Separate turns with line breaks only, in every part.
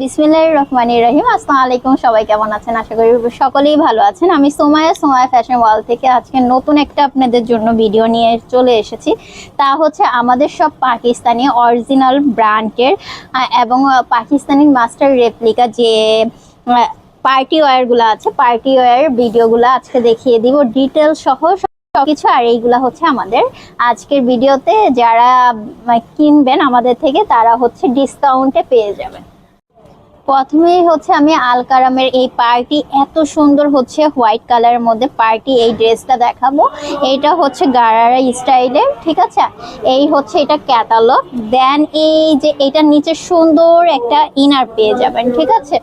বিসমিল্লাহ রহমান রহিম। আসসালামু আলাইকুম, সবাই কেমন আছেন? আশা করি সকলেই ভালো আছেন। আমি সোমায়া সোমায়া ফ্যাশন ওয়াল থেকে আজকে নতুন একটা আপনাদের জন্য ভিডিও নিয়ে চলে এসেছি। তা হচ্ছে আমাদের সব পাকিস্তানি অরিজিনাল ব্র্যান্ডের এবং পাকিস্তানি মাস্টার রেপ্লিকা যে পার্টি ওয়্যারগুলো আছে পার্টি ওয়্যার ভিডিওগুলো আজকে দেখিয়ে দিব। ডিটেল সহ সবকিছু আর এইগুলা হচ্ছে আমাদের আজকের ভিডিওতে যারা কিনবেন আমাদের থেকে, তারা হচ্ছে ডিসকাউন্টে পেয়ে যাবেন। প্রথমেই হচ্ছে আমি আলকারামের এই পার্টি, এত সুন্দর হচ্ছে হোয়াইট কালারের মধ্যে পার্টি, এই ড্রেসটা দেখাবো। এইটা হচ্ছে গারারা স্টাইলের ঠিক আছে? এই হচ্ছে এটা ক্যাটালগ। দেন এই যে এটার নিচে সুন্দর একটা ইনার পেয়ে যাবেন, ঠিক আছে?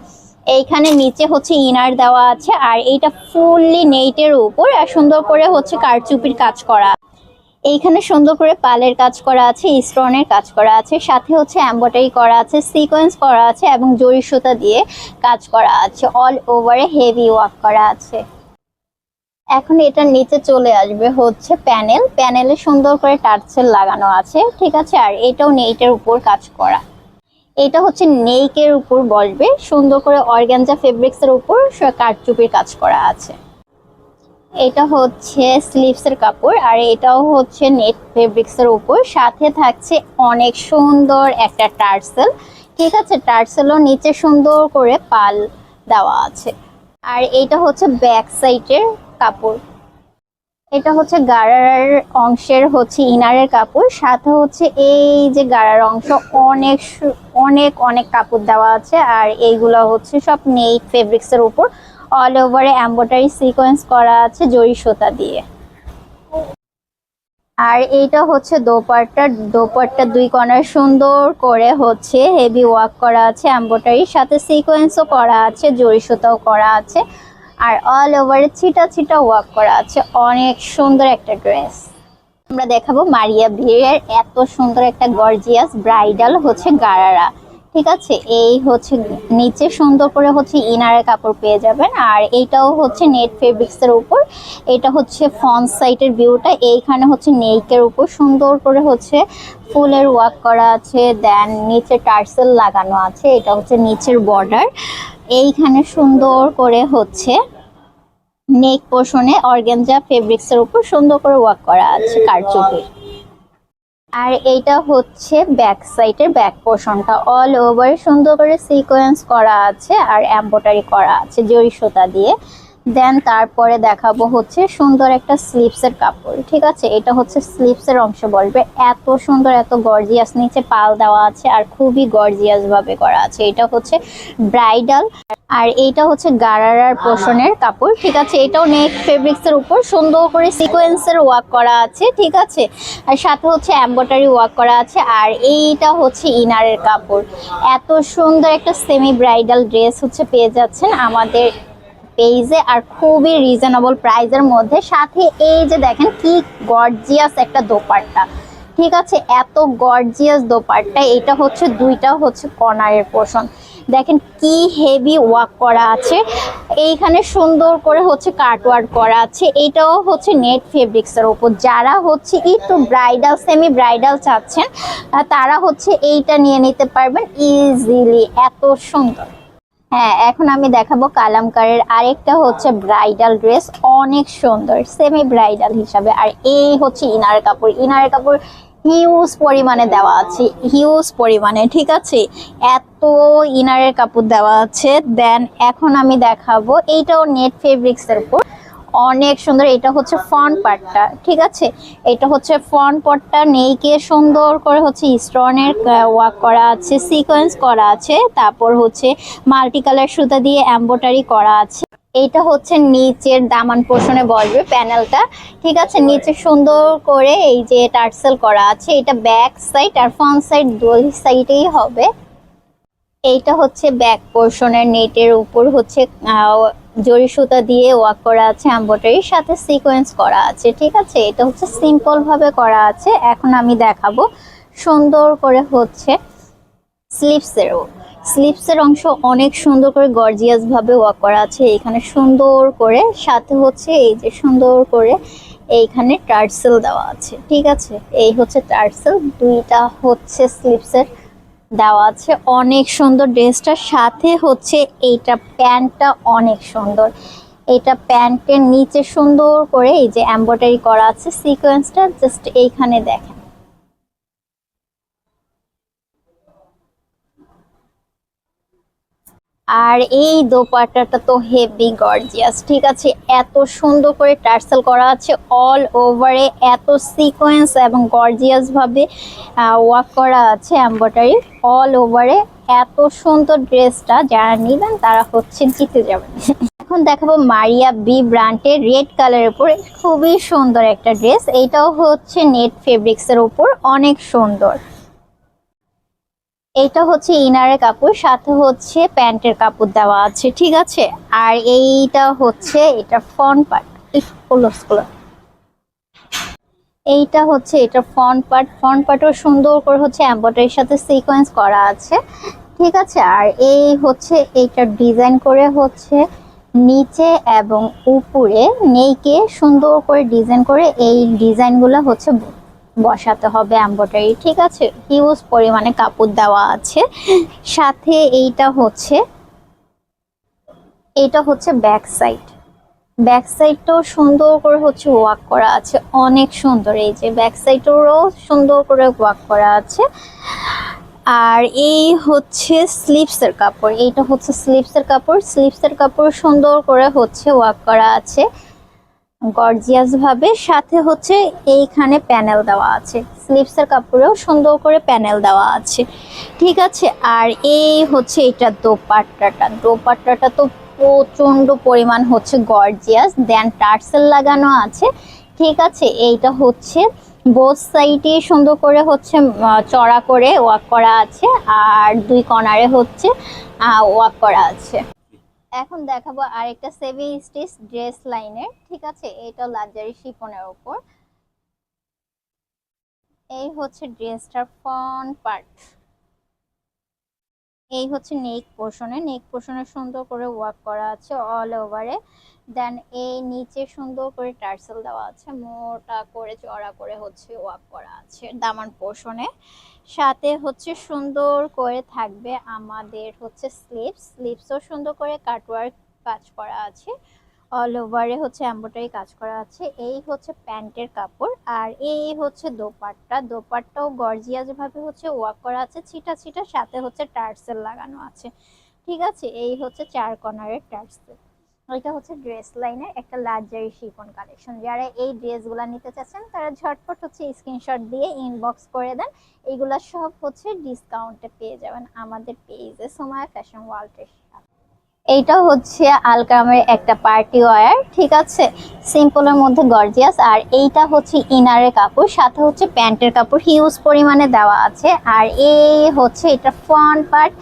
এইখানে নিচে হচ্ছে ইনার দেওয়া আছে, আর এইটা ফুললি নেটের উপর, আর সুন্দর করে হচ্ছে কারচুপির কাজ করা এইখানে সুন্দর করে পালের কাজ করা আছে স্টোনের কাজ করা আছে, সাথে হচ্ছে এম্বয়ডারি করা আছে সিকোয়েন্স করা আছে এবং জরি সুতা দিয়ে কাজ করা আছে। অল ওভারে হেভি ওয়ার্ক করা আছে। এখন এটার নিচে চলে আসবে হচ্ছে প্যানেল প্যানেলে সুন্দর করে টার্সেল লাগানো আছে, ঠিক আছে? আর এটাও নেইটের উপর কাজ করা। এটা হচ্ছে নেইকের উপর বসবে সুন্দর করে অর্গ্যানজা ফেব্রিক্সের উপর কাঠচুপির কাজ করা আছে। এটা হচ্ছে স্লিভসের কাপড় আর এটাও হচ্ছে নেট ফেব্রিক্সের উপর। সাথে থাকছে অনেক সুন্দর একটা টার্সেল। ঠিক আছে, টার্সেলও নিচে সুন্দর করে পাল দেওয়া আছে। আর এটা হচ্ছে ব্যাক সাইডের কাপড়। এটা হচ্ছে গাড়ার অংশের হচ্ছে ইনারের কাপড়। সাথে হচ্ছে এই যে গাড়ার অংশ, অনেক অনেক অনেক কাপড় দেওয়া আছে। আর এইগুলো হচ্ছে সব নেট ফেব্রিক্সের উপর। অল ওভারে এম্বয়ডারি সিকোয়েন্স করা আছে জরি সুতা দিয়ে। আর এইটা হচ্ছে দোপাট্টা। দোপাট্টা দুই কর্নার সুন্দর করে হচ্ছে হেভি ওয়ার্ক করা আছে এম্বয়ডারির সাথে সিকোয়েন্সও করা আছে, জরি সুতাও করা আছে। আর অল ওভারে ছিটা ছিটা ওয়ার্ক করা আছে। অনেক সুন্দর একটা ড্রেস আমরা দেখাবো মারিয়া ভিড়ের এত সুন্দর একটা গর্জিয়াস ব্রাইডাল হচ্ছে গারারা। ঠিক আছে? এই হচ্ছে নিচে সুন্দর করে হচ্ছে ইনারের কাপড় পেয়ে যাবেন। আর এইটাও হচ্ছে নেট ফেব্রিক্সের উপর। এটা হচ্ছে ফ্রন্ট সাইডের ভিউটা এইখানে হচ্ছে নেইকের উপর সুন্দর করে হচ্ছে ফুলের ওয়ার্ক করা আছে। দেন নিচে টার্সেল লাগানো আছে। এটা হচ্ছে নিচের বর্ডার এইখানে সুন্দর করে হচ্ছে নেক পোর্শনে অর্গানজা ফেব্রিক্সের উপর সুন্দর করে ওয়ার্ক করা আছে কারচুপি। আর এইটা হচ্ছে ব্যাক সাইডের ব্যাক পোর্শনটা অল ওভার সুন্দর করে সিকোয়েন্স করা আছে আর এম্বয়ডারি করা আছে জরি সুতা দিয়ে। দেন তারপরে দেখাবো হচ্ছে সুন্দর একটা স্লিপসের কাপড়, ঠিক আছে? এটা হচ্ছে স্লিপসের অংশ বলবে। এত সুন্দর, এত গর্জিয়াস নিচে পাল দেওয়া আছে আর খুবই গর্জিয়াস ভাবে করা আছে। এটা হচ্ছে ব্রাইডাল আর এইটা হচ্ছে গারারার পোষণের কাপড়, ঠিক আছে? এটাও নেক ফেব্রিক্সের উপর, সুন্দর করে সিকোয়েন্সের ওয়ার্ক করা আছে, ঠিক আছে? আর সাথে হচ্ছে এম্বয়ডারি ওয়ার্ক করা আছে, আর এইটা হচ্ছে ইনারের কাপড়। এত সুন্দর একটা সেমি ব্রাইডাল ড্রেস হচ্ছে পেয়ে যাচ্ছেন আমাদের পেজে, আর খুবই রিজনেবল প্রাইসের মধ্যে। সাথে এই যে দেখেন কি গর্জিয়াস একটা দোপাট্টা, ঠিক আছে? এত গর্জিয়াস দোপাট্টা, এটা হচ্ছে, দুইটা হচ্ছে কর্নারের পোর্শন দেখেন কি হেভি ওয়ার্ক করা আছে। এইখানে সুন্দর করে হচ্ছে কাটওয়ার্ক করা আছে। এটাও হচ্ছে নেট ফেব্রিক্সের ওপর যারা হচ্ছে একটু ব্রাইডাল সেমি ব্রাইডাল চাচ্ছেন তারা হচ্ছে এইটা নিয়ে নিতে পারবেন ইজিলি এত সুন্দর। হ্যাঁ এখন আমি দেখাবো কালামকারের আরেকটা হচ্ছে ব্রাইডাল ড্রেস অনেক সুন্দর সেমি ব্রাইডাল হিসাবে। আর এই হচ্ছে ইনার কাপড়। ইনার কাপড় হিউজ পরিমাণে দেওয়া আছে, হিউজ পরিমাণে, ঠিক আছে? এত ইনারের কাপড় দেওয়া আছে। দেন এখন আমি দেখাবো, এইটাও নেট ফেব্রিক্সের উপর। অনেক সুন্দর, এটা হচ্ছে ফ্রন্ট পার্টটা ঠিক আছে? এটা হচ্ছে ফ্রন্ট পার্টটা নেইকে সুন্দর করে হচ্ছে স্টোনের ওয়ার্ক করা আছে সিকোয়েন্স করা আছে। তারপর হচ্ছে মাল্টি কালার সুতা দিয়ে এম্বোটারি করা আছে। এইটা হচ্ছে নিচের দামান পোষণে বসবে প্যানেলটা ঠিক আছে? নিচে সুন্দর করে এই যে টার্সেল করা আছে, এটা ব্যাক সাইড আর ফ্রন্ট সাইড দুই সাইডেই হবে। এইটা হচ্ছে ব্যাক পোর্শনের নেটের উপর হচ্ছে জরি সুতা দিয়ে ওয়াক করা আছে এম্বয়ডারির সাথে সিকোয়েন্স করা আছে। ঠিক আছে? এটা হচ্ছে সিম্পল ভাবে করা আছে। এখন আমি দেখাবো। সুন্দর করে হচ্ছে স্লিপসেরও স্লিপসের অংশ অনেক সুন্দর করে গর্জিয়াস ভাবে ওয়ার্ক করা আছে। এখানে সুন্দর করে সাথে হচ্ছে এই যে সুন্দর করে এইখানে টার্সেল দেওয়া আছে, ঠিক আছে? এই হচ্ছে টার্সেল, দুইটা হচ্ছে স্লিপসের দেওয়া আছে। অনেক সুন্দর ড্রেসটার সাথে হচ্ছে এইটা প্যান্টটা অনেক সুন্দর। এটা প্যান্টের নিচে সুন্দর করে এই যে এমব্রয়ডারি করা আছে। সিকোয়েন্সটা জাস্ট এইখানে দেখেন। আর এই দোপাট্টাটা তো হেভি গর্জিয়াস ঠিক আছে? এত সুন্দর করে টার্সেল করা আছে অল ওভারে এত সিকোয়েন্স এবং গর্জিয়াস ভাবে ওয়ার্ক করা আছে এম্বয়ডারি অল ওভারে এত সুন্দর ড্রেসটা যারা নেবেন তারা হচ্ছে জিতে যাবেন। এখন দেখাবো মারিয়া বি ব্র্যান্ডের রেড কালারের উপর, খুবই সুন্দর একটা ড্রেস। এইটাও হচ্ছে নেট ফেব্রিক্সের উপর, অনেক সুন্দর। এইটা হচ্ছে ইনারের কাপড়, সাথে হচ্ছে প্যান্টের কাপড় দেওয়া আছে, ঠিক আছে? আর এইটা হচ্ছে, এটা ফ্রন্ট পার্ট এইটা হচ্ছে, এটা ফ্রন্ট পার্ট ফ্রন্ট পার্টও সুন্দর করে হচ্ছে এম্বয়ডারির সাথে সিকোয়েন্স করা আছে, ঠিক আছে? আর এই হচ্ছে, এইটা ডিজাইন করে হচ্ছে নিচে এবং উপরে, নেইকে সুন্দর করে ডিজাইন করে এই ডিজাইনগুলো হচ্ছে বসাতে হবে এম্বয়ডারি ঠিক আছে? হিউজ পরিমাণে কাপড় দেওয়া আছে। সাথে এইটা হচ্ছে এইটা হচ্ছে ব্যাক সাইড ব্যাক সাইডটাও সুন্দর করে হচ্ছে ওয়াক করা আছে, অনেক সুন্দর। এই যে ব্যাক সাইডেরও সুন্দর করে ওয়াক করা আছে। আর এই হচ্ছে স্লিপসের কাপড়, এইটা হচ্ছে স্লিপসের কাপড়। স্লিপসের কাপড় সুন্দর করে হচ্ছে ওয়াক করা আছে। গর্জিয়াস ভাবে সাথে হচ্ছে এইখানে প্যানেল দেওয়া আছে। স্লিপসের কাপড়েও সুন্দর করে প্যানেল দেওয়া আছে। ঠিক আছে? আর এই হচ্ছে এটা দোপাট্টাটা। দোপাট্টাটা তো প্রচণ্ড পরিমাণ হচ্ছে গর্জিয়াস দেন টার্সেল লাগানো আছে। ঠিক আছে? এইটা হচ্ছে বোথ সাইডে সুন্দর করে হচ্ছে চড়া করে ওয়াক করা আছে। আর দুই কর্নারে হচ্ছে ওয়াক করা আছে। এখন দেখাবো আরেকটা সেভি স্টিচ ড্রেস লাইনের ঠিক আছে? এটা লাক্সারি শিফনের উপর। এই হচ্ছে ড্রেসটার ফন পার্ট এই হচ্ছে নেক পোর্শনে নেক পোর্শনে সুন্দর করে ওয়ার্ক করা আছে অল ওভারে দেন এই নিচে সুন্দর করে টার্সেল দেওয়া আছে। মোটা করে চড়া করে হচ্ছে ওয়াক করা আছে দামান পোর্শনে সাথে হচ্ছে সুন্দর করে থাকবে আমাদের হচ্ছে স্লিপস। স্লিপসও সুন্দর করে কাটওয়ার্ক কাজ করা আছে। অল ওভারে হচ্ছে এম্ব্রয়ডারি কাজ করা আছে। এই হচ্ছে প্যান্টের কাপড়। আর এই হচ্ছে দোপাট্টা। দোপাট্টাও গর্জিয়াস ভাবে হচ্ছে ওয়াক করা আছে, ছিটা ছিটা সাথে হচ্ছে টার্সেল লাগানো আছে। ঠিক আছে? এই হচ্ছে চার কর্নারের টার্সেল। এটা হচ্ছে ড্রেস লাইনের একটা লাক্সারি শিফন কালেকশন যারা এই ড্রেসগুলো নিতে চাচ্ছেন, তারা ঝটপট হচ্ছে স্ক্রিনশট দিয়ে ইনবক্স করে দেন। এইগুলা সব হচ্ছে ডিসকাউন্টে পেয়ে যাবেন আমাদের পেজে সময় ফ্যাশন ওয়ার্ল্ডের এইটা হচ্ছে আলকামের একটা পার্টি ওয়ার ঠিক আছে? সিম্পলের মধ্যে গর্জিয়াস, আর এইটা হচ্ছে ইনারের কাপড়, সাথে হচ্ছে প্যান্টের কাপড়, হিউজ পরিমাণে দেওয়া আছে, আর এই হচ্ছে এটা ফ্রন্ট পার্ট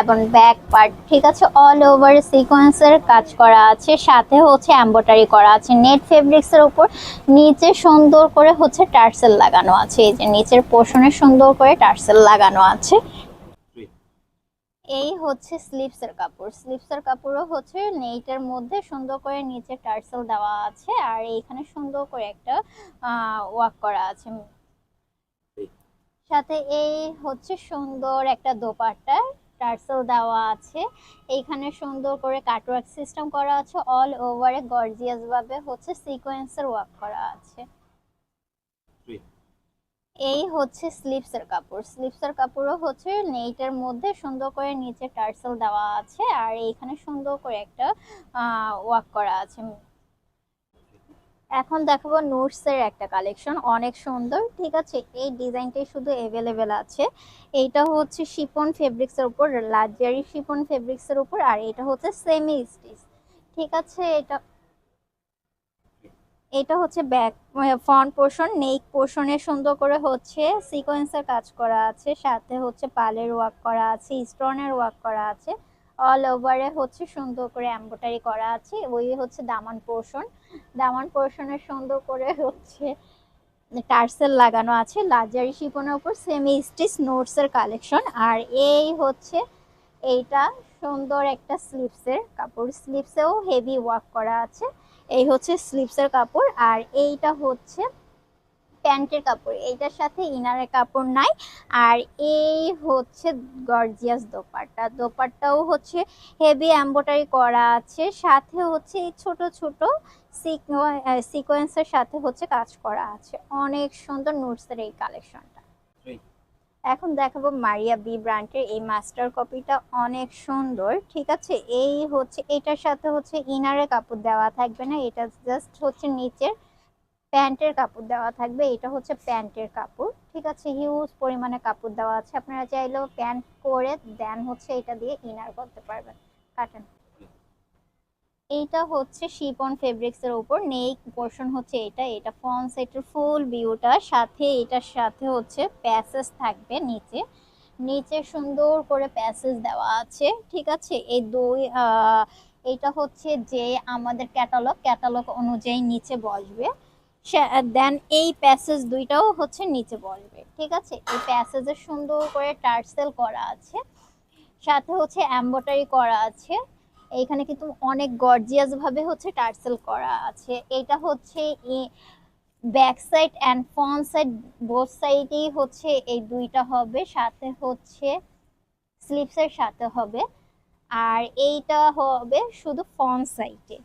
এবং ব্যাক পার্ট, ঠিক আছে? অল ওভার সিকোয়েন্সের কাজ করা আছে, সাথে হচ্ছে এম্বয়ডারি করা আছে, নেট ফেব্রিক্সের উপর নিচে সুন্দর করে হচ্ছে টার্সেল লাগানো আছে, এই যে নিচের পোর্শনে সুন্দর করে টার্সেল লাগানো আছে এই হচ্ছে স্লিপসের কাপড়। স্লিপসের কাপড়ও হচ্ছে নেইটের মধ্যে সুন্দর করে নিচে টার্সেল দেওয়া আছে আর এইখানে সুন্দর করে একটা ওয়াক করা আছে। সাথে এই হচ্ছে সুন্দর একটা দোপাট্টা, টার্সেল দেওয়া আছে। এইখানে সুন্দর করে কাটওয়ার্ক সিস্টেম করা আছে। অল ওভারে গর্জিয়াস ভাবে হচ্ছে সিকোয়েন্সের ওয়ার্ক করা আছে। এই হচ্ছে স্লিপসের কাপড়। স্লিপসের কাপড়ও হচ্ছে নেইটের মধ্যে সুন্দর করে নিচে টার্সেল দেওয়া আছে আর এইখানে সুন্দর করে একটা ওয়াক করা আছে। এখন দেখাবো নোটসের একটা কালেকশন, অনেক সুন্দর। ঠিক আছে, এই ডিজাইনটাই শুধু অ্যাভেলেবেল আছে। এইটা হচ্ছে শিপন ফেব্রিক্সের উপর, লাক্সারি শিপন ফেব্রিক্সের উপর, আর এটা হচ্ছে সেমি স্টিচ। ঠিক আছে, এটা এটা হচ্ছে ব্যাক ফ্রন্ট পোর্শন নেক পোর্শনে সুন্দর করে হচ্ছে সিকোয়েন্সের কাজ করা আছে। সাথে হচ্ছে পালের ওয়ার্ক করা আছে স্টোনের ওয়ার্ক করা আছে। অল ওভারে হচ্ছে সুন্দর করে এম্বোটারি করা আছে। ওই হচ্ছে দামান পোর্শন দামান পোর্শনে সুন্দর করে হচ্ছে টার্সেল লাগানো আছে। লাজারি শিপনের উপর সেমি স্টিচ নোটসের কালেকশন আর এই হচ্ছে এইটা সুন্দর একটা স্লিপসের কাপড়। স্লিপসেও হেভি ওয়ার্ক করা আছে। এই হচ্ছে স্লিপসের কাপড় আর এইটা হচ্ছে প্যান্টের কাপড়। এইটার সাথে ইনারের কাপড় নাই। আর এই হচ্ছে গর্জিয়াস দোপাট্টা। দোপাট্টাও হচ্ছে হেভি এম্বোটারি করা আছে। সাথে হচ্ছে এই ছোট ছোট সিকোয়েন্সের সাথে হচ্ছে কাজ করা আছে। অনেক সুন্দর নোটসের এই কালেকশনটা. এখন দেখাবো মারিয়া বি ব্র্যান্ডের এই মাস্টার কপিটা অনেক সুন্দর, ঠিক আছে? এই হচ্ছে, এটার সাথে হচ্ছে ইনারের কাপড় দেওয়া থাকবে না, এটা জাস্ট হচ্ছে নিচের প্যান্টের কাপড় দেওয়া থাকবে, এটা হচ্ছে প্যান্টের কাপড়, ঠিক আছে? হিউজ পরিমাণে কাপড় দেওয়া আছে, আপনারা চাইলেও প্যান্ট করে দেন হচ্ছে এটা দিয়ে ইনার করতে পারবেন। কাটেন। এইটা হচ্ছে শিপন ফেব্রিক্স এর উপর নেক পোর্শন হচ্ছে এটা এটা ফ্রন্ট সাইডের ফুল ভিউটা সাথে এটার সাথে হচ্ছে প্যাসেজ থাকবে নিচে। নিচে সুন্দর করে প্যাসেজ দেওয়া আছে, ঠিক আছে? এই দুই এটা হচ্ছে যে আমাদের ক্যাটালগ ক্যাটালগ অনুযায়ী নিচে বসবে। দেন এই প্যাসেজ দুইটাও হচ্ছে নিচে বসবে, ঠিক আছে? এই প্যাসেজে সুন্দর করে টার্সেল করা আছে, সাথে হচ্ছে এম্বয়ডারি করা আছে। এইখানে কিন্তু অনেক গর্জিয়াস ভাবে হচ্ছে টার্সেল করা আছে। এটা হচ্ছে back side and front side both সাইডেই হচ্ছে এই দুইটা হবে, সাথে হচ্ছে স্লিপসের সাথে হবে। আর এইটা হবে শুধু ফ্রন্ট সাইডে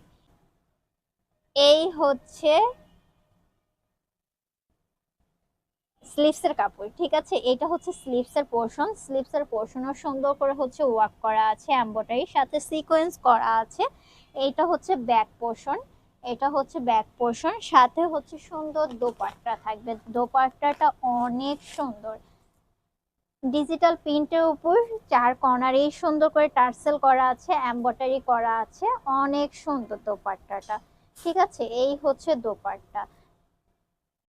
এই হচ্ছে স্লিভসের কাপড়, ঠিক আছে? এটা হচ্ছে স্লিভসের পোর্শন স্লিভসের পোর্শনও সুন্দর করে হচ্ছে ওয়ার্ক করা আছে এমব্রয়ডারির সাথে সিকোয়েন্স করা আছে। এইটা হচ্ছে ব্যাক পোর্শন এটা হচ্ছে ব্যাক পোর্শন সাথে হচ্ছে সুন্দর দোপাট্টা থাকবে। দোপাট্টাটা অনেক সুন্দর। ডিজিটাল প্রিন্টের উপর চার কর্নারেই সুন্দর করে টার্সেল করা আছে এমব্রয়ডারি করা আছে। অনেক সুন্দর দোপাট্টাটা, ঠিক আছে? এই হচ্ছে দোপাট্টা।